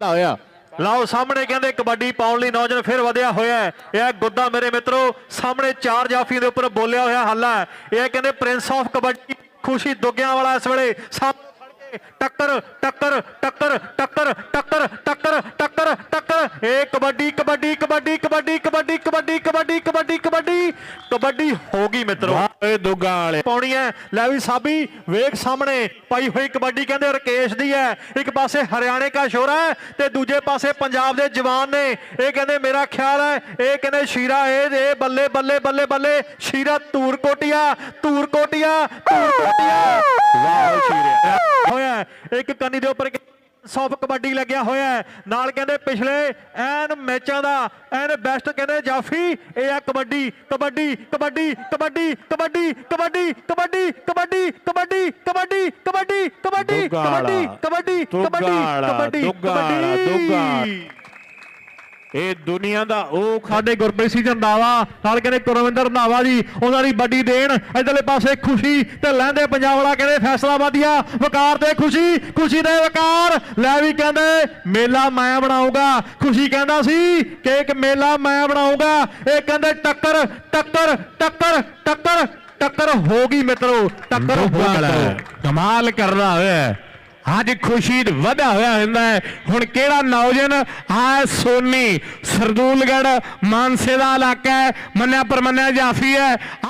ਦਾ ਹੋਇਆ। ਲਓ, ਸਾਹਮਣੇ ਕਹਿੰਦੇ ਕਬੱਡੀ ਪਾਉਣ ਲਈ ਨੌਜਵਾਨ ਫਿਰ ਵਧਿਆ ਹੋਇਆ ਹੈ। ਇਹ ਗੁੱਦਾ ਮੇਰੇ ਮਿੱਤਰੋ, ਸਾਹਮਣੇ ਚਾਰ ਜਾਫੀਆਂ ਦੇ ਉੱਪਰ ਬੋਲਿਆ ਹੋਇਆ ਹੱਲਾ ਹੈ। ਇਹ ਕਹਿੰਦੇ ਪ੍ਰਿੰਸ ਆਫ ਕਬੱਡੀ, ਖੁਸ਼ੀ ਦੁੱਗਿਆਂ ਵਾਲਾ ਇਸ ਵੇਲੇ। ਸਾਹਮਣੇ ਟੱਕਰ ਟੱਕਰ ਟੱਕਰ ਟੱਕਰ ਟੱਕਰ ਇਹ ਕਬੱਡੀ ਕਬੱਡੀ ਕਬੱਡੀ ਕਬੱਡੀ ਕਬੱਡੀ ਕਬੱਡੀ ਕਬੱਡੀ ਕਬੱਡੀ ਕਬੱਡੀ। ਕਬੱਡੀ ਹੋ ਗਈ ਮਿੱਤਰੋ। ਇਹ ਦੁੱਗਾ ਵਾਲੇ। ਪਾਉਣੀ ਹੈ। ਲੈ ਵੀ ਸਾਬੀ ਵੇਖ ਸਾਹਮਣੇ ਪਾਈ ਹੋਈ ਕਬੱਡੀ ਕਹਿੰਦੇ ਰਕੇਸ਼ ਦੀ ਹੈ। ਇੱਕ ਪਾਸੇ ਹਰਿਆਣੇ ਦਾ ਸ਼ੋਰਾ ਹੈ ਤੇ ਦੂਜੇ ਪਾਸੇ ਪੰਜਾਬ ਦੇ ਜਵਾਨ ਨੇ। ਇਹ ਕਹਿੰਦੇ ਮੇਰਾ ਖਿਆਲ ਹੈ ਇਹ ਕਹਿੰਦੇ ਸ਼ੀਰਾ ਇਹ ਇਹ ਬੱਲੇ ਬੱਲੇ ਬੱਲੇ ਬੱਲੇ। ਸ਼ੀਰਾ ਧੂਰ ਕੋਟਿਆ ਧੂਰ ਕੋਟਿਆ ਧੂਰ ਕੋਟਿਆ ਵਾਹ ਸ਼ੀਰਾ। ਹੋਇਆ। ਇੱਕ ਕੰਨੀ ਦੇ ਉੱਪਰ ਸੌਫ ਕਬੱਡੀ ਲੱਗਿਆ ਹੋਇਆ ਹੈ। ਨਾਲ ਕਹਿੰਦੇ ਪਿਛਲੇ ਐਨ ਮੈਚਾਂ ਦਾ ਐਨ ਬੈਸਟ ਕਹਿੰਦੇ ਜਾਫੀ ਇਹ ਆ ਕਬੱਡੀ ਕਬੱਡੀ ਕਬੱਡੀ ਕਬੱਡੀ ਕਬੱਡੀ ਕਬੱਡੀ ਕਬੱਡੀ ਕਬੱਡੀ ਕਬੱਡੀ ਕਬੱਡੀ ਕਬੱਡੀ ਕਬੱਡੀ ਕਬੱਡੀ ਕਬੱਡੀ ਕਬੱਡੀ ਕਬੱਡੀ ਦੁੱਗਾ ਵਾਲਾ, ਦੁੱਗਾ। ਕਬੱਡੀ ਇਹ ਦੁਨੀਆ ਦਾ ਉਹ ਸਾਡੇ ਗੁਰਪ੍ਰੀਤ ਸਿੰਘ ਰੰਧਾਵਾ ਨਾਲ ਕਹਿੰਦੇ ਕੁਰਵਿੰਦਰ ਰੰਧਾਵਾ ਜੀ ਉਹਨਾਂ ਦੀ ਵੱਡੀ ਦੇਣ ਇਧਰਲੇ ਪਾਸੇ ਖੁਸ਼ੀ ਤੇ ਲਹਿੰਦੇ ਪੰਜਾਬ ਵਾਲਾ ਕਹਿੰਦੇ ਫੈਸਲਾ ਵਧੀਆ ਵਕਾਰ ਤੇ ਖੁਸ਼ੀ ਖੁਸ਼ੀ ਦੇ ਵਕਾਰ। ਲੈ ਵੀ ਕਹਿੰਦੇ ਮੇਲਾ ਮੈਂ ਬਣਾਉਂਗਾ ਖੁਸ਼ੀ ਕਹਿੰਦਾ ਸੀ ਕਿ ਇੱਕ ਮੇਲਾ ਮੈਂ ਬਣਾਉਂਗਾ ਇਹ ਕਹਿੰਦੇ ਟੱਕਰ ਟੱਕਰ ਟੱਕਰ ਟੱਕਰ ਟੱਕਰ ਹੋ ਗਈ ਮਿੱਤਰੋ ਟੱਕਰ ਹੋ ਗਈ ਕਮਾਲ ਕਰਦਾ ਹੋਇਆ ਅੱਜ ਖੁਸ਼ੀ ਵਧਾ ਹੋਇਆ ਹੁੰਦਾ ਹੈ। ਹੁਣ ਕਿਹੜਾ ਨੌਜਵਾਨ? ਆ ਸੋਨੀ ਸਰਦੂਲਗੜ ਮਾਨਸੇ ਦਾ ਇਲਾਕਾ ਹੈ। ਮੰਨਿਆ ਪਰਮੰਨਿਆ ਜਾਫੀ ਹੈ।